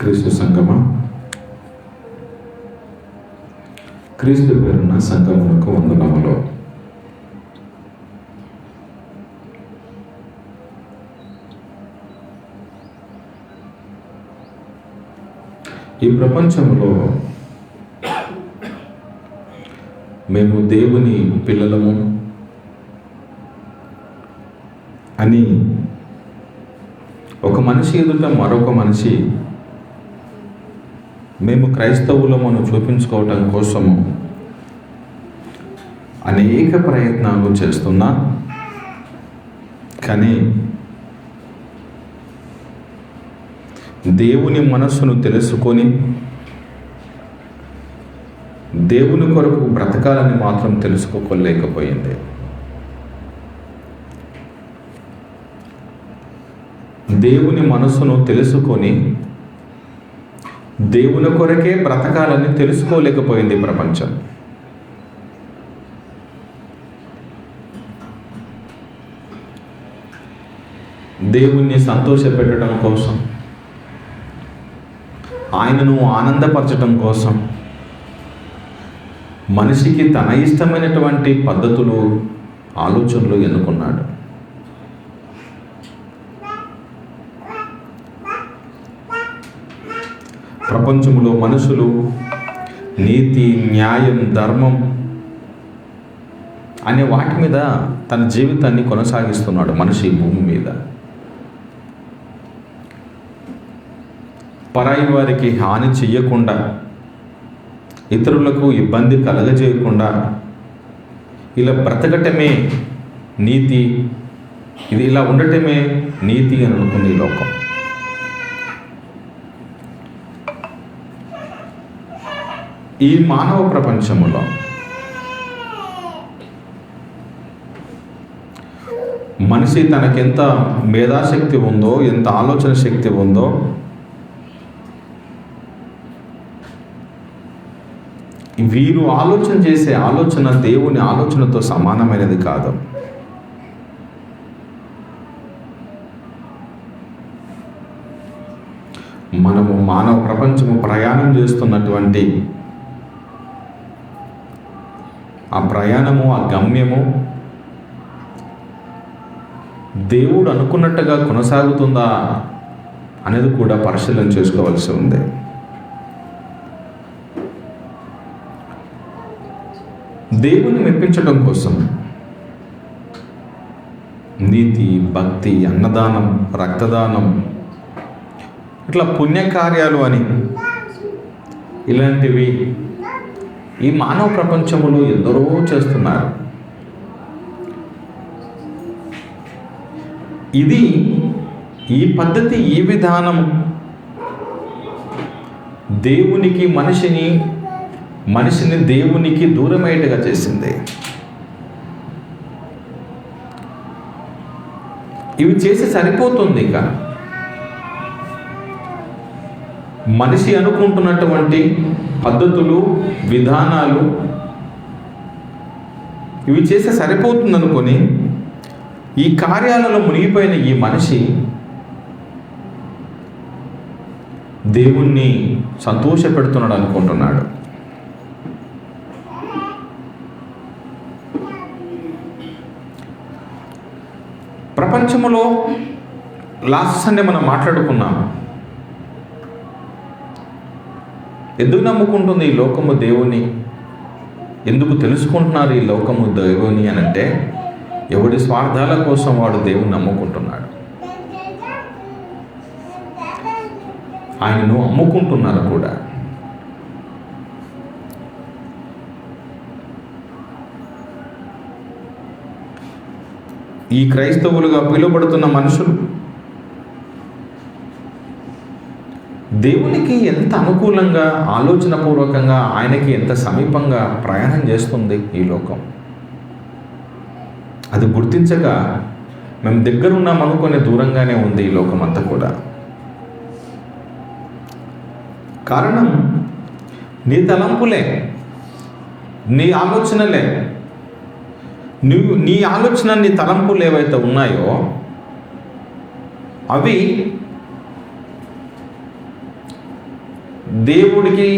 క్రీస్తు సంగమా క్రీస్తు పేరున్న సంగమునకు వందనములు. ఈ ప్రపంచంలో మేము దేవుని పిల్లలము అని ఒక మనిషి ఎదుట మరొక మనిషి మేము క్రైస్తవులమను చూపించుకోవటం కోసము అనేక ప్రయత్నాలు చేస్తున్నా కానీ దేవుని మనస్సును తెలుసుకొని దేవుని కొరకు బ్రతకాలని మాత్రం తెలుసుకోలేకపోయింది. దేవుని మనసును తెలుసుకొని దేవుని కొరకే బ్రతకాలని తెలుసుకోలేకపోయింది ప్రపంచం. దేవుణ్ణి సంతోషపెట్టడం కోసం ఆయనను ఆనందపరచడం కోసం మనిషికి తన ఇష్టమైనటువంటి పద్ధతులు ఆలోచనలు ఎన్నుకున్నాడు. ప్రపంచంలో మనుషులు నీతి న్యాయం ధర్మం అనే వాటి మీద తన జీవితాన్ని కొనసాగిస్తున్నాడు మనిషి ఈ భూమి మీద. పరాయి వారికి హాని చెయ్యకుండా ఇతరులకు ఇబ్బంది కలగజేయకుండా ఇలా బ్రతకటమే నీతి ఇది ఇలా ఉండటమే నీతి అని అనుకుంది ఈ లోకం. ఈ మానవ ప్రపంచంలో మనిషి తనకెంత మేధాశక్తి ఉందో ఎంత ఆలోచన శక్తి ఉందో వీరు ఆలోచన చేసే ఆలోచన దేవుని ఆలోచనతో సమానమైనది కాదు. మనము మానవ ప్రపంచము ప్రయాణం చేస్తున్నటువంటి ఆ ప్రయాణము ఆ గమ్యము దేవుడు అనుకున్నట్టుగా కొనసాగుతుందా అనేది కూడా పరిశీలన చేసుకోవాల్సి ఉంది. దేవుని మెప్పించడం కోసం నీతి భక్తి అన్నదానం రక్తదానం ఇట్లా పుణ్యకార్యాలు అని ఇలాంటివి ఈ మానవ ప్రపంచంలో ఎందరో చేస్తున్నారు. ఇది ఈ పద్ధతి ఈ విధానం దేవునికి మనిషిని మనిషిని దేవునికి దూరమయ్యేట్టుగా చేసింది. ఇవి చేసి సరిపోతుంది ఇక. మనిషి అనుకుంటున్నటువంటి పద్ధతులు విధానాలు ఇవి చేస్తే సరిపోతుంది అనుకొని ఈ కార్యాలలో మునిగిపోయిన ఈ మనిషి దేవుణ్ణి సంతోషపెడుతున్నాడు అనుకుంటున్నాడు ప్రపంచంలో లాస్ట్ సండే మనం మాట్లాడుకున్నాం. ఎందుకు నమ్ముకుంటుంది ఈ లోకము దేవుని? ఎందుకు తెలుసుకుంటున్నారు ఈ లోకము దేవుని అని అంటే ఎవడి స్వార్థాల కోసం వాడు దేవుని నమ్ముకుంటున్నాడు. ఆయనను అమ్ముకుంటున్నారు కూడా. ఈ క్రైస్తవులుగా పిలువబడుతున్న మనుషులు దేవునికి ఎంత అనుకూలంగా ఆలోచనపూర్వకంగా ఆయనకి ఎంత సమీపంగా ప్రయాణం చేస్తుంది ఈ లోకం? అది గుర్తించక మేము దగ్గరున్నాం అనుకునే దూరంగానే ఉంది ఈ లోకం అంతా కూడా. కారణం నీ తలంపులే నీ ఆలోచనలే. నువ్వు నీ ఆలోచన నీ తలంపులు ఏవైతే ఉన్నాయో అవి దేవుడికి